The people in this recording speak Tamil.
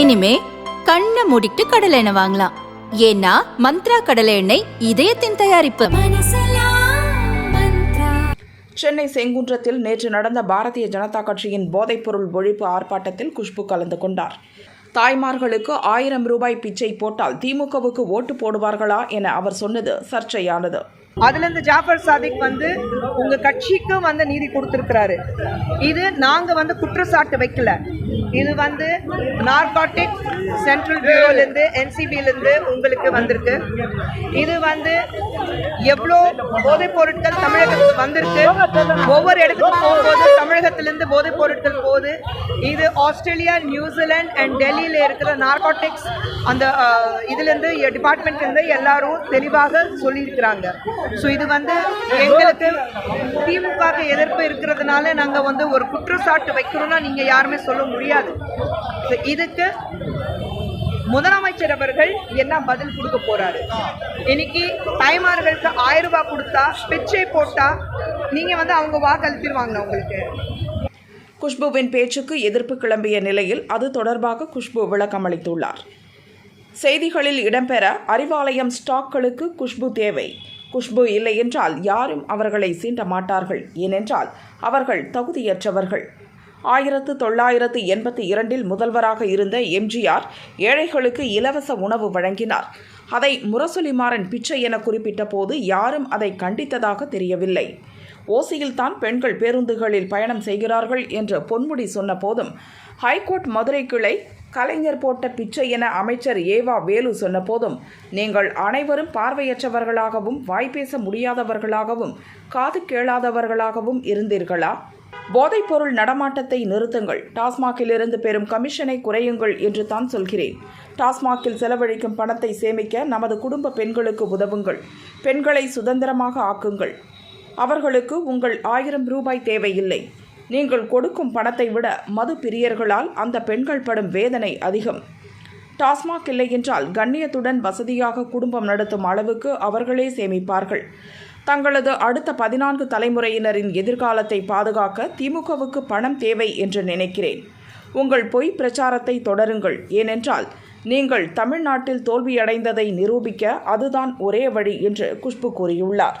இனிமே கண்ணை மூடிட்டு கடலை எண்ணெய் வாங்கலாம். ஏன்னா மந்த்ரா கடலை எண்ணெய் இதயத்தின் தயாரிப்பு. சென்னை செங்குன்றத்தில் நேற்று நடந்த பாரதிய ஜனதா கட்சியின் போதைப்பொருள் ஒழிப்பு ஆர்ப்பாட்டத்தில் குஷ்பு கலந்து கொண்டார். தாய்மார்களுக்கு ஆயிரம் ரூபாய் பிச்சை போட்டால் திமுகவுக்கு ஓட்டு போடுவார்களா என அவர் சொன்னது சர்ச்சையானது. அதுல இருந்து ஜாஃபர் சாதிக் வந்து உங்க கட்சிக்கும் வந்து நீதி கொடுத்திருக்கிறாரு. இது நாங்க வந்து குற்றச்சாட்டு வைக்கல. இது வந்து நார்காட்டிக் சென்ட்ரல் பியூரோல இருந்து இருந்து உங்களுக்கு வந்திருக்கு. இது வந்து எவ்வளோ போதைப் பொருட்கள் தமிழகத்துக்கு வந்திருக்கு. ஒவ்வொரு இடத்துக்கு போகும்போது தமிழகத்திலிருந்து போதைப் பொருட்கள் போகுது. இது ஆஸ்திரேலியா நியூசிலாந்து அண்ட் டெல்லி டெல்லியில இருக்கிற நார்காட்டிக்ஸ் அந்த இதுலேருந்து இதுல இருந்து டிபார்ட்மெண்ட்ல இருந்து எல்லாரும் தெளிவாக சொல்லியிருக்கிறாங்க. ஸோ இது வந்து எங்களுக்கு திமுக எதிர்ப்பு இருக்கிறதுனால நாங்க வந்து ஒரு குற்றச்சாட்டு வைக்கிறோம்னா நீங்க யாருமே சொல்ல முடியாது. இதுக்கு முதலமைச்சர் அவர்கள் என்ன பதில் கொடுக்க போறாரு? இன்னைக்கு தாய்மார்களுக்கு ஆயிரம் ரூபாய் கொடுத்தா பிச்சை போட்டா நீங்க வந்து அவங்க வாக்களித்திருவாங்க உங்களுக்கு? குஷ்புவின் பேச்சுக்கு எதிர்ப்பு கிளம்பிய நிலையில் அது தொடர்பாக குஷ்பு விளக்கமளித்துள்ளார் செய்திகளில் இடம்பெற அறிவாலயம் ஸ்டாக்களுக்கு குஷ்பு தேவை. குஷ்பு இல்லை என்றால் யாரும் அவர்களை சீண்ட மாட்டார்கள். ஏனென்றால் அவர்கள் தகுதியற்றவர்கள். ஆயிரத்து தொள்ளாயிரத்து எண்பத்தி இரண்டில் முதல்வராக இருந்த எம்ஜிஆர் ஏழைகளுக்கு இலவச உணவு வழங்கினார். அதை முரசொலிமாறன் பிச்சை என குறிப்பிட்ட போது யாரும் அதை கண்டித்ததாக தெரியவில்லை. ஓசியில்தான் பெண்கள் பேருந்துகளில் பயணம் செய்கிறார்கள் என்று பொன்முடி சொன்ன போதும் ஹைகோர்ட் மதுரை கிளை கலைஞர் போட்ட பிச்சை என அமைச்சர் ஏவா வேலு சொன்ன போதும் நீங்கள் அனைவரும் பார்வையற்றவர்களாகவும் வாய்ப்பேச முடியாதவர்களாகவும் காது கேளாதவர்களாகவும் இருந்தீர்களா? போதைப்பொருள் நடமாட்டத்தை நிறுத்துங்கள். டாஸ்மாகிலிருந்து பெறும் கமிஷனை குறையுங்கள் என்று தான் சொல்கிறேன். டாஸ்மாகில் செலவழிக்கும் பணத்தை சேமிக்க நமது குடும்ப பெண்களுக்கு உதவுங்கள். பெண்களை சுதந்திரமாக ஆக்குங்கள். அவர்களுக்கு உங்கள் ஆயிரம் ரூபாய் தேவையில்லை. நீங்கள் கொடுக்கும் பணத்தை விட மது பிரியர்களால் அந்த பெண்கள் படும் வேதனை அதிகம். டாஸ்மாக் இல்லை என்றால் கண்ணியத்துடன் வசதியாக குடும்பம் நடத்தும் அளவுக்கு அவர்களே சேமிப்பார்கள். தங்களது அடுத்த பதினான்கு தலைமுறையினரின் எதிர்காலத்தை பாதுகாக்க திமுகவுக்கு பணம் தேவை என்று நினைக்கிறேன். உங்கள் பொய் பிரச்சாரத்தை தொடருங்கள். ஏனென்றால் நீங்கள் தமிழ்நாட்டில் தோல்வியடைந்ததை நிரூபிக்க அதுதான் ஒரே வழி என்று குஷ்பு கூறியுள்ளார்.